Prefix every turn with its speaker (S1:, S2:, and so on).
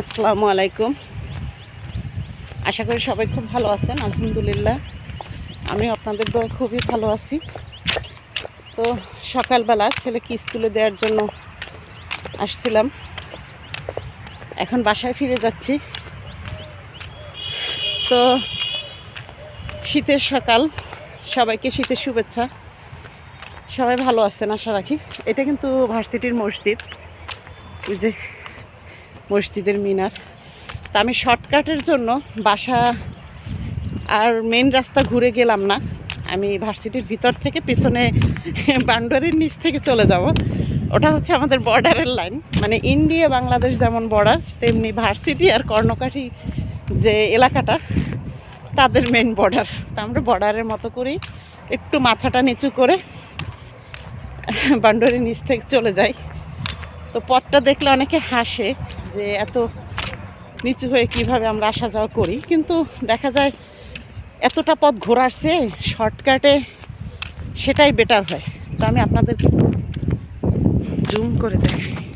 S1: আসসালামু আলাইকুম। আশা করি সবাই খুব ভালো আছেন, আলহামদুলিল্লাহ। আমি আপনাদের দোয়া খুবই ভালো আছি। তো সকালবেলা ছেলেকে স্কুলে দেওয়ার জন্য আসছিলাম। এখন বাসায় ফিরে যাচ্ছি। তো শীতের সকাল, সবাইকে শীতের শুভেচ্ছা। সবাই ভালো আছেন আশা রাখি। এটা কিন্তু ভার্সিটির মসজিদ। যে মসজিদের মিনার। তা আমি শর্টকাটের জন্য বাসা আর মেন রাস্তা ঘুরে গেলাম না। আমি ভার্সিটির ভিতর থেকে পিছনে বান্ডারের নিচ থেকে চলে যাব। ওটা হচ্ছে আমাদের বর্ডারের লাইন। মানে ইন্ডিয়া বাংলাদেশ যেমন বর্ডার, তেমনি ভার্সিটি আর কর্ণকাঠি যে এলাকাটা, তাদের মেন বর্ডার। তা আমরা বর্ডারের মতো করেই একটু মাথাটা নিচু করে বান্ডারের নিচ থেকে চলে যাই। তো পথটা দেখলে অনেকে হাসে যে এত নিচু হয়ে কীভাবে আমরা আসা যাওয়া করি। কিন্তু দেখা যায় এতটা পথ ঘোরার চেয়ে শর্টকাটে সেটাই বেটার হয়। তো আমি আপনাদেরকে জুম করে দেখাই।